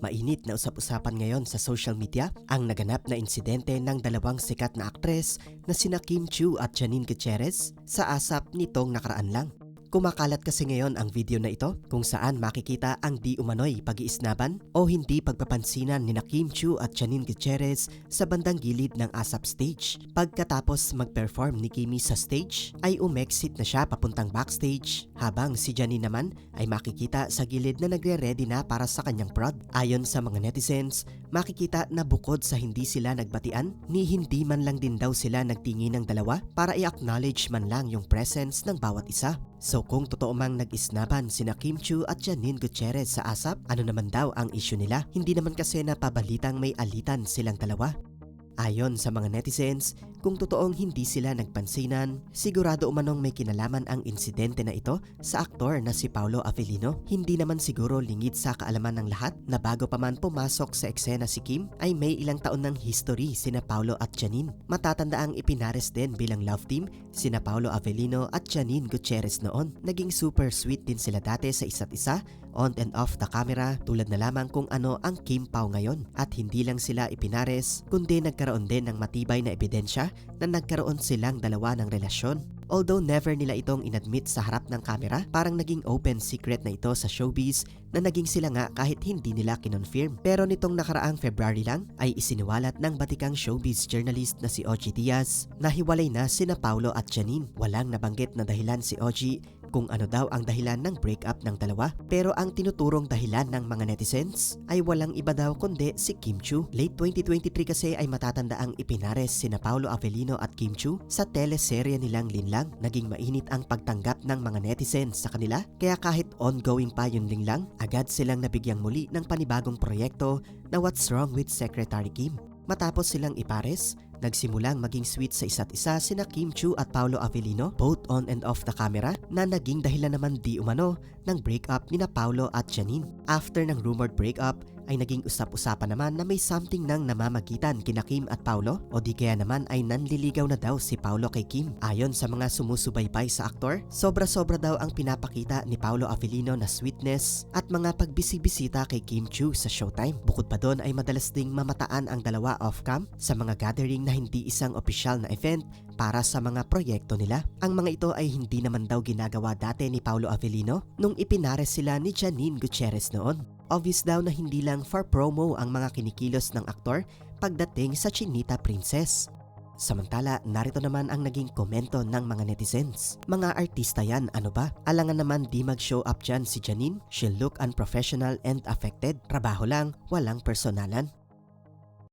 Mainit na usap-usapan ngayon sa social media ang naganap na insidente ng dalawang sikat na aktres na sina Kim Chu at Janine Gutierrez sa asap nitong nakaraan lang. Kumakalat kasi ngayon ang video na ito kung saan makikita ang di umano'y pag-iisnaban o hindi pagpapansinan ni Kim Chu at Janine Gutierrez sa bandang gilid ng ASAP stage. Pagkatapos mag-perform ni Kimi sa stage, ay umexit na siya papuntang backstage habang si Janine naman ay makikita sa gilid na nagre-ready na para sa kanyang prod. Ayon sa mga netizens, makikita na bukod sa hindi sila nagbatian, ni hindi man lang din daw sila nagtingin ng dalawa para i-acknowledge man lang yung presence ng bawat isa. So kung totoo mang nag-isnaban sina Kim Chu at Janine Gutierrez sa ASAP, ano naman daw ang issue nila? Hindi naman kasi napabalitang may alitan silang dalawa. Ayon sa mga netizens, kung totoong hindi sila nagpansinan, sigurado umanong may kinalaman ang insidente na ito sa aktor na si Paolo Avellino. Hindi naman siguro lingid sa kaalaman ng lahat na bago pa man pumasok sa eksena si Kim ay may ilang taon ng history sina Paolo at Janine. Matatanda ang ipinares din bilang love team sina Paolo Avellino at Janine Gutierrez noon. Naging super sweet din sila dati sa isa't isa on and off the camera tulad na lamang kung ano ang Kim Pao ngayon. At hindi lang sila ipinares, kundi nagkaroon din ng matibay na ebidensya na nagkaroon silang dalawa ng relasyon. Although never nila itong inadmit sa harap ng kamera, parang naging open secret na ito sa showbiz na naging sila nga kahit hindi nila kinonfirm. Pero nitong nakaraang February lang ay isiniwalat ng batikang showbiz journalist na si Ogie Diaz na hiwalay na sina Paulo at Janine. Walang nabanggit na dahilan si Ogie kung ano daw ang dahilan ng breakup ng dalawa. Pero ang tinuturong dahilan ng mga netizens ay walang iba daw kundi si Kim Chu. Late 2023 kasi ay matatanda ang ipinares sina Paolo Avellino at Kim Chu sa teleserye nilang Linlang. Naging mainit ang pagtanggap ng mga netizens sa kanila kaya kahit ongoing pa yung Linlang, agad silang nabigyang muli ng panibagong proyekto na What's Wrong with Secretary Kim. Matapos silang ipares, nagsimulang maging sweet sa isa't isa sina Kim Chu at Paolo Avellino both on and off the camera na naging dahilan naman di umano ng breakup ni na Paolo at Janine. After ng rumored breakup, ay naging usap-usapan naman na may something nang namamagitan kina Kim at Paulo o di kaya naman ay nanliligaw na daw si Paulo kay Kim. Ayon sa mga sumusubaybay sa aktor, sobra-sobra daw ang pinapakita ni Paulo Avellino na sweetness at mga pagbisibisita kay Kim Chu sa showtime. Bukod pa doon ay madalas ding mamataan ang dalawa off-cam sa mga gathering na hindi isang opisyal na event para sa mga proyekto nila. Ang mga ito ay hindi naman daw ginagawa dati ni Paulo Avellino nung ipinares sila ni Janine Gutierrez noon. Obvious daw na hindi lang for promo ang mga kinikilos ng aktor pagdating sa Chinita Princess. Samantala, narito naman ang naging komento ng mga netizens. Mga artista yan, ano ba? Alangan naman di mag-show up dyan si Janine. She'll look unprofessional and affected. Trabaho lang, walang personalan.